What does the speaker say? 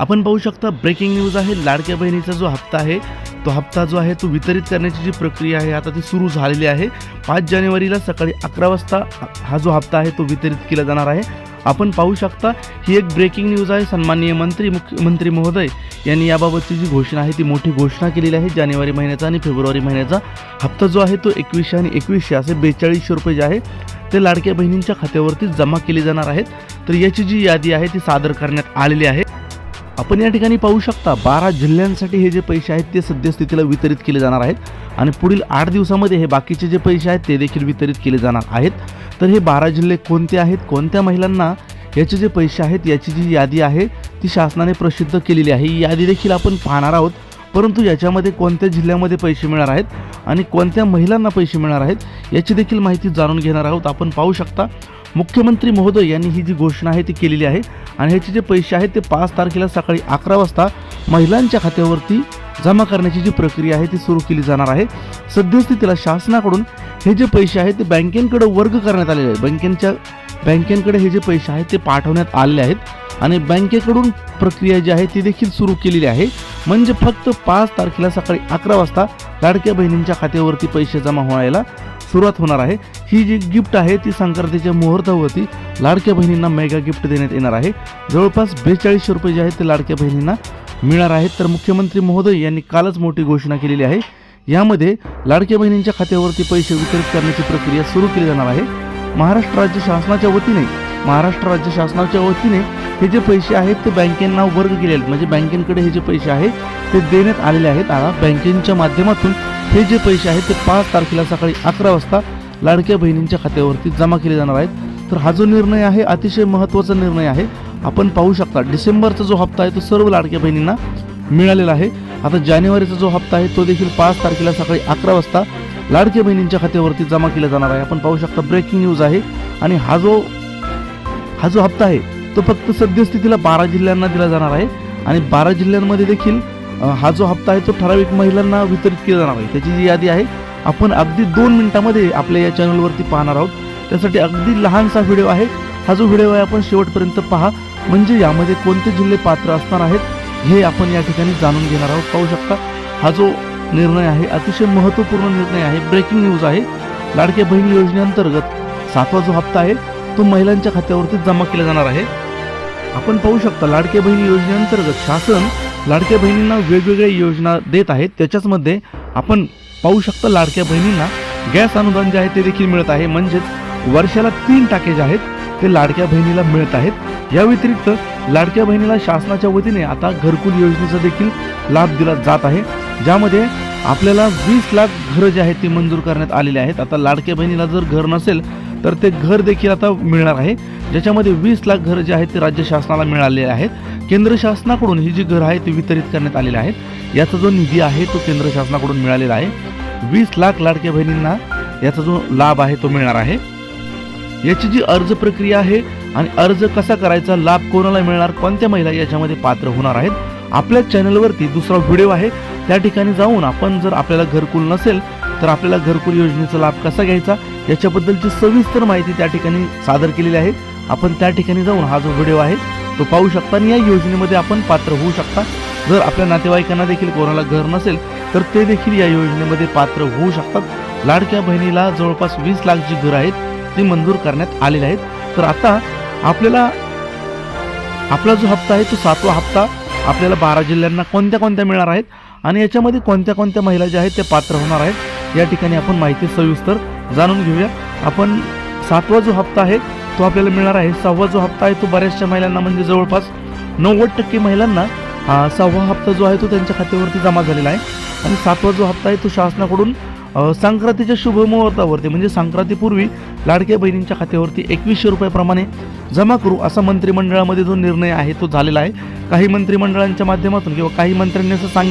आपण पाहू शकता ब्रेकिंग न्यूज आहे. लाडक्या बहिणीचा जो हप्ता आहे तो हप्ता जो आहे तो वितरित करण्याची जी प्रक्रिया आहे आता ती सुरू झालेली आहे. पाच जानेवारीला सकाळी अकरा वाजता हा जो हप्ता आहे तो वितरित केला जाणार आहे. आपण पाहू शकता ही एक ब्रेकिंग न्यूज आहे. सन्माननीय मंत्री मुख्यमंत्री महोदय यांनी याबाबतची जी घोषणा आहे ती मोठी घोषणा केलेली आहे. जानेवारी महिन्याचा आणि फेब्रुवारी महिन्याचा हप्ता जो आहे तो एकवीसशे आणि एकवीसशे असे बेचाळीसशे रुपये जे आहे ते लाडक्या बहिणींच्या खात्यावरती जमा केले जाणार आहेत. तर याची जी यादी आहे ती सादर करण्यात आलेली आहे. आपण या ठिकाणी पाहू शकता बारा जिल्ह्यांसाठी हे जे पैसे आहेत ते सद्यस्थितीला वितरित केले जाणार आहेत. आणि पुढील आठ दिवसामध्ये हे बाकीचे जे पैसे आहेत ते देखील वितरित केले जाणार आहेत. तर हे बारा जिल्हे कोणते आहेत? कोणत्या महिलांना याचे जे पैसे आहेत याची जी यादी आहे ती शासनाने प्रसिद्ध केलेली आहे. ही यादी देखील आपण पाहणार आहोत. परंतु याच्यामध्ये कोणत्या जिल्ह्यामध्ये पैसे मिळणार आहेत आणि कोणत्या महिलांना पैसे मिळणार आहेत याची देखील माहिती जाणून घेणार आहोत. आपण पाहू शकता. मुख्यमंत्री महोदय यांनी ही जी घोषणा आहे ती केलेली आहे. आणि ह्याचे जे पैसे आहेत ते पाच तारखेला सकाळी अकरा वाजता महिलांच्या खात्यावरती जमा करण्याची जी प्रक्रिया आहे ती सुरू केली जाणार आहे. सद्यस्थितीला शासनाकडून हे जे पैसे आहेत ते बँकेंकडे वर्ग करण्यात आलेले आहेत. बँकेंच्या बँकेंकडे हे जे पैसे आहेत ते पाठवण्यात आलेले आहेत. आणि बँकेकडून प्रक्रिया जी आहे ती देखील सुरू केलेली आहे. म्हणजे फक्त पाच तारखेला सकाळी अकरा वाजता लाडक्या बहिणींच्या खात्यावरती पैसे जमा व्हायला सुरुवात होणार आहे. ही जी गिफ्ट आहे ती संक्रांतीच्या मुहूर्तावरती लाडक्या बहिणींना मेगा गिफ्ट देण्यात येणार आहे. जवळपास बेचाळीसशे रुपये जे आहेत ते लाडक्या बहिणींना मिळणार आहेत. तर मुख्यमंत्री महोदय यांनी कालच मोठी घोषणा केलेली आहे. यामध्ये लाडक्या बहिणींच्या खात्यावरती पैसे वितरित करण्याची प्रक्रिया सुरू केली जाणार आहे. महाराष्ट्र राज्य शासनाच्या वतीने महाराष्ट्र राज्य शासनाच्या वतीने हे जे पैसे आहेत ते बँकेंना वर्ग केले आहेत. म्हणजे बँकेंकडे हे जे पैसे आहेत ते देण्यात आलेले आहेत. आता बँकेंच्या माध्यमातून हे जे पैसे आहेत ते पाच तारखेला सकाळी अकरा वाजता लाडक्या बहिणींच्या खात्यावरती जमा केले जाणार आहेत. तर हा जो निर्णय आहे अतिशय महत्त्वाचा निर्णय आहे. आपण पाहू शकता डिसेंबरचा जो हप्ता आहे तो सर्व लाडक्या बहिणींना मिळालेला आहे. आता जानेवारीचा जो हप्ता आहे तो देखील पाच तारखेला सकाळी अकरा वाजता लाडक्या बहिणींच्या खात्यावरती जमा केला जाणार आहे. आपण पाहू शकता ब्रेकिंग न्यूज आहे. आणि हा जो हा जो हप्ता आहे तो फक्त सद्यस्थितीला बारा जिल्ह्यांना दिला जाणार आहे. आणि बारा जिल्ह्यांमध्ये देखील हा जो हप्ता आहे तो ठराविक महिलांना वितरित केला जाणार आहे. त्याची जी यादी आहे आपण अगदी दोन मिनिटामध्ये आपल्या या चॅनलवरती पाहणार आहोत. त्यासाठी अगदी लहानसा व्हिडिओ आहे. हा जो व्हिडिओ आहे आपण शेवटपर्यंत पहा. म्हणजे यामध्ये कोणते जिल्हे पात्र असणार आहेत हे आपण या ठिकाणी जाणून घेणार आहोत. पाहू शकता हा जो निर्णय आहे अतिशय महत्त्वपूर्ण निर्णय आहे. ब्रेकिंग न्यूज आहे. लाडक्या बहीण योजनेअंतर्गत सातवा जो हप्ता आहे तो महिलांच्या खात्यावरती जमा केला जाणार आहे. आपण पाहू शकता लाडक्या बहीण योजनेअंतर्गत शासन लाडक्या बहिणींना वेगवेगळ्या योजना देत आहेत. त्याच्याचमध्ये आपण पाहू शकता लाडक्या बहिणींना गॅस अनुदान जे आहे ते देखील मिळत आहे. म्हणजेच वर्षाला तीन टाके जे आहेत ते लाडक्या बहिणीला मिळत आहेत. या व्यतिरिक्त लाडक्या बहिणीला शासनाच्या वतीने आता घरकुल योजनेचा देखील लाभ दिला जात आहे. ज्यामध्ये आपल्याला वीस लाख घरं जे आहेत ती मंजूर करण्यात आलेली आहेत. आता लाडक्या बहिणीला जर घर नसेल तर ते घर देखील आता मिळणार आहे. ज्याच्यामध्ये वीस लाख घरं जे आहेत ते राज्य शासनाला मिळालेले आहेत. केंद्र शासनाकडून ही जी घरं आहेत ती वितरित करण्यात आलेली आहेत. याचा जो निधी आहे तो केंद्र शासनाकडून मिळालेला आहे. वीस लाख लाडक्या बहिणींना याचा जो लाभ आहे तो मिळणार आहे. याची जी अर्ज प्रक्रिया आहे आणि अर्ज कसा करायचा लाभ कोणाला मिळणार कोणत्या महिला याच्यामध्ये पात्र होणार आहेत आपल्या चॅनलवरती दुसरा व्हिडिओ आहे. त्या ठिकाणी जाऊन आपण जर आपल्याला घरकुल नसेल तर आपल्याला घरकुल योजनेचा लाभ कसा घ्यायचा? याच्याबद्दलची सविस्तर माहिती त्या ठिकाणी सादर केलेली आहे. आपण त्या ठिकाणी जाऊन हा जो व्हिडिओ आहे तो पाहू शकता आणि या योजनेमध्ये आपण पात्र होऊ शकता. जर आपल्या नातेवाईकांना देखील कोणाला घर नसेल तर ते देखील या योजनेमध्ये पात्र होऊ शकतात. लाडक्या बहिणीला जवळपास वीस लाख जी घरं आहेत ती मंजूर करण्यात आलेली आहेत. तर आता आपल्याला आपला जो हप्ता आहे तो सातवा हप्ता आपल्याला बारा जिल्ह्यांना कोणत्या कोणत्या मिळणार आहेत? आणि याच्यामध्ये कोणत्या कोणत्या महिला ज्या आहेत त्या पात्र होणार आहेत? या ठिकाणी आपण माहिती सविस्तर जाणून घेऊया. आपण सातवा जो हप्ता आहे तो आपल्याला मिळणार आहे. सहावा जो हप्ता आहे तो बऱ्याचशा महिलांना म्हणजे जवळपास नव्वद टक्के महिलांना सहावा हप्ता जो आहे तो त्यांच्या खात्यावरती जमा झालेला आहे. आणि सातवा जो हप्ता आहे तो शासनाकडून संक्रांतीच्या शुभ मुहूर्तावरती म्हणजे संक्रांतीपूर्वी लाडक्या बहिणींच्या खात्यावरती एकवीसशे रुपयाप्रमाणे जमा करू असा मंत्रिमंडळामध्ये जो निर्णय आहे तो झालेला आहे. काही मंत्रिमंडळांच्या माध्यमातून किंवा काही मंत्र्यांनी असं सांगितलं